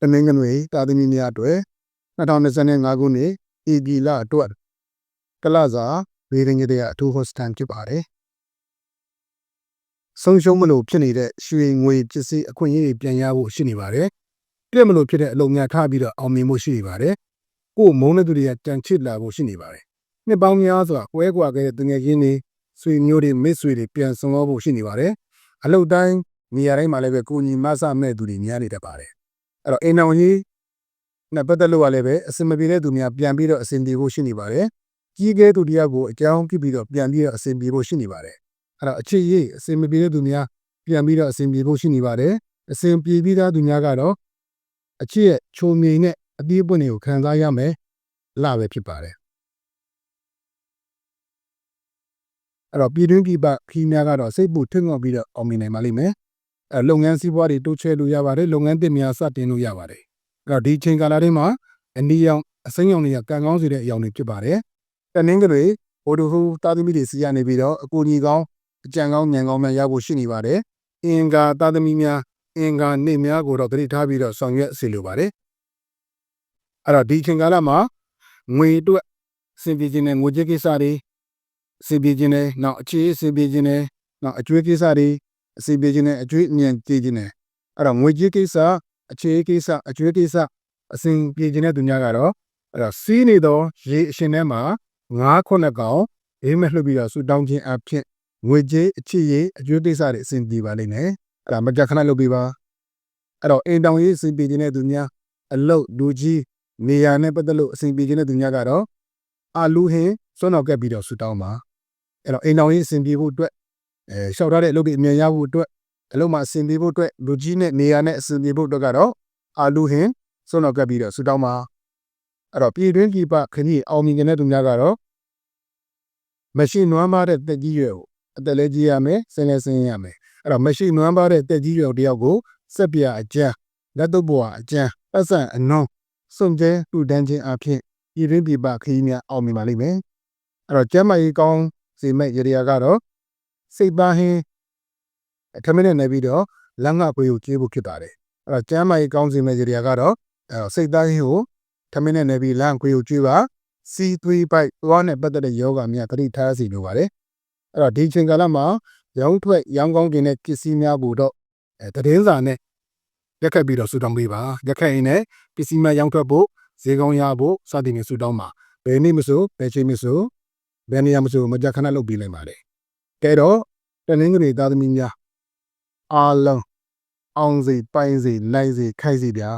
တနင်္ဂနွေတာသမီများအတွက်2025ခုနှစ်ဧပြီလအတွက်ကလစာရေရင်ကြီးတဲ့အထူးဟော့စတန်ဖြစ်ပါတယ်ဆုံးရှုံးမလို့ဖြစ်နေတဲ့ရွှေငွေပစ္စည်းအခွင့်အရေးတွေပြန်ရဖို့ရှိနေပါတယ်ပြည့်မလို့ဖြစ်တဲ့အလုပ်များထားပြီးတော့အောင်မြင်ဖို့ရှိနေပါတယ်ကိုယ်မုန်းတဲ့သူတွေကကြံချစ်လာဖို့ရှိနေပါတယ်နှစ်ပေါင်းများစွာကွဲကွာခဲ့တဲ့တငယ်ချင်းတွေဆွေမျိုးတွေမိတ်ဆွေတွေပြန်ဆုံတော့ဖို့ရှိနေပါတယ်အလုပ်တိုင်းနေရာတိုင်းမှာလည်းပဲကိုညီမဆမဲ့သူတွေများနေတတ်ပါတယ် အဲ့တော့အိမ်အောင်ကြီးနဲ့ပတ်သက်လို့ကလည်းပဲအစင်မပြေတဲ့သူများပြန်ပြီးတော့အစင်ပြေဖို့ရှိနေပါတယ်ကြီးကဲသူတရားကိုအကြောင်းပြုပြီးတော့ပြန်ပြီးတော့အစင်ပြေဖို့ရှိနေပါတယ်အဲ့တော့အခြေရေးအစင်မပြေတဲ့သူများပြန်ပြီးတော့အစင်ပြေဖို့ရှိနေပါတယ်အစင်ပြေပြီးသားသူများကတော့အခြေရဲ့ချုံမြိန်နဲ့အပြည့်အပွင့်တွေကိုခံစားရမယ်လာပဲဖြစ်ပါတယ်အဲ့တော့ပြည်တွင်းပြည်ပခီးများကတော့စိတ်ပူထွန်းငောက်ပြီးတော့အောင်မြင်နိုင်ပါလိမ့်မယ် အဲလုပ်ငန်းစီးပွားတွေတိုးချဲ့လို့ရပါတယ်လုပ်ငန်းသစ်များစတင်လို့ရပါတယ်အဲ့တော့ဒီချိန်ကာလတွေမှာအနည်းရောင်အစိမ်းရောင်တွေကကံကောင်းစေတဲ့အရောင်တွေဖြစ်ပါတယ်တနင်္ဂနွေဘိုဒူဟူတာသမီတွေစီရနေပြီးတော့အကူကြီးကောင်းအကြံကောင်းဉာဏ်ကောင်းများရဖို့ရှိနေပါတယ်အင်္ဂါတာသမီများအင်္ဂါနေ့များကိုတော့သတိထားပြီးတော့ဆောင်ရွက်စေလိုပါတယ်အဲ့တော့ဒီချိန်ကာလမှာငွေအတွက်စင်ပြေခြင်းနဲ့ငွေကြေးကိစ္စတွေစင်ပြေခြင်းနဲ့နောက်အခြေအစင်ပြေခြင်းနဲ့နောက်အကျွေးကိစ္စတွေ အစင်ပြေခြင်းနဲ့အကျွေးအမြန်ကြည့်ခြင်းနဲ့အဲ့တော့ငွေကြေးကိစ္စအခြေကိစ္စအကျွေးကိစ္စအစဉ်ပြေခြင်းတဲ့သူများကတော့အဲ့တော့စီးနေသောရေအရှင်ထဲမှာငါးခုနှစ်ကောင်အေးမဲ့လှုပ်ပြီးတော့ဆူတောင်းခြင်းအဖြစ်ငွေကြေးအချစ်ရေးအကျွေးကိစ္စတွေအစဉ်ပြေပါလိမ့်မယ်အဲ့ဒါမကြခဏလုပ်ပေးပါအဲ့တော့အိမ်တောင်ရေးအစဉ်ပြေခြင်းတဲ့သူများအလုတ်လူကြီးနေရာနဲ့ပတ်သက်လို့အစဉ်ပြေခြင်းတဲ့သူများကတော့အာလူဟင်းစွန့်တော်ကပ်ပြီးတော့ဆူတောင်းပါအဲ့တော့အိမ်တောင်ရေးအစဉ်ပြေဖို့အတွက် အဲလျှောက်ထားတဲ့အလုပ်တွေအမြန်ရဖို့အတွက်အလုပ်မှာအစဉ်ပြေဖို့အတွက်လူကြီးနဲ့နေရာနဲ့အစဉ်ပြေဖို့အတွက်ကတော့အာလူဟင်းစွန့်တော်ကပ်ပြီးတော့ဆူတောင်းပါအဲ့တော့ပြည်တွင်းပြည်ပခဏီအောင်မြင်နေတဲ့သူများကတော့မရှိနွမ်းပါတဲ့တက်ကြီးရွယ်ကိုအသက်လဲကြီးရမယ်ဆင်းလဲဆင်းရမယ်အဲ့တော့မရှိနွမ်းပါတဲ့တက်ကြီးရွယ်တယောက်ကိုစက်ပြအကျန်းလက်တော့ပွားအကျန်းပတ်စံအနုံးစွန့်ကျဲတူတန်းခြင်းအဖြစ်ပြည်တွင်းပြည်ပခရီးများအောင်မြင်ပါလိမ့်မယ်အဲ့တော့ကျမ်းမာရေးကောင်းစေမဲ့ရေရာကတော့ စိတ်သားဟင်းထမင်းနဲ့နေပြီးတော့လမ်းငါခွေကိုကျွေးဖို့ဖြစ်ပါတယ်အဲ့တော့ကျမ်းမာရေးကောင်းစေမဲ့ရေရာကတော့အဲ့တော့စိတ်သားဟင်းကိုထမင်းနဲ့နေပြီးလမ်းခွေကိုကျွေးပါ C3 bike သွားနဲ့ပတ်သက်တဲ့ယောဂများသတိထားစီလိုပါတယ်အဲ့တော့ဒီချိန်ကာလမှာရောင်းထွက်ရောင်းကောင်းတင်တဲ့ပစ္စည်းများကိုတော့အဲသတင်းစာနဲ့ရက်ခတ်ပြီးတော့ဆူတောင်းပေးပါရက်ခတ်ရင်လည်းပစ္စည်းများရောင်းထွက်ဖို့ဈေးကောင်းရဖို့စသည်ဖြင့်ဆူတောင်းပါဘယ်နေ့မဆိုဘယ်ချိန်မဆိုဘယ်နေရာမဆိုမကြခဏလုပ်ပေးနိုင်ပါတယ် ကဲတော့တနင်္ဂနွေသားသမီးများအားလုံးအောင်စီပိုင်စီနိုင်စီခိုက်စီဗျာ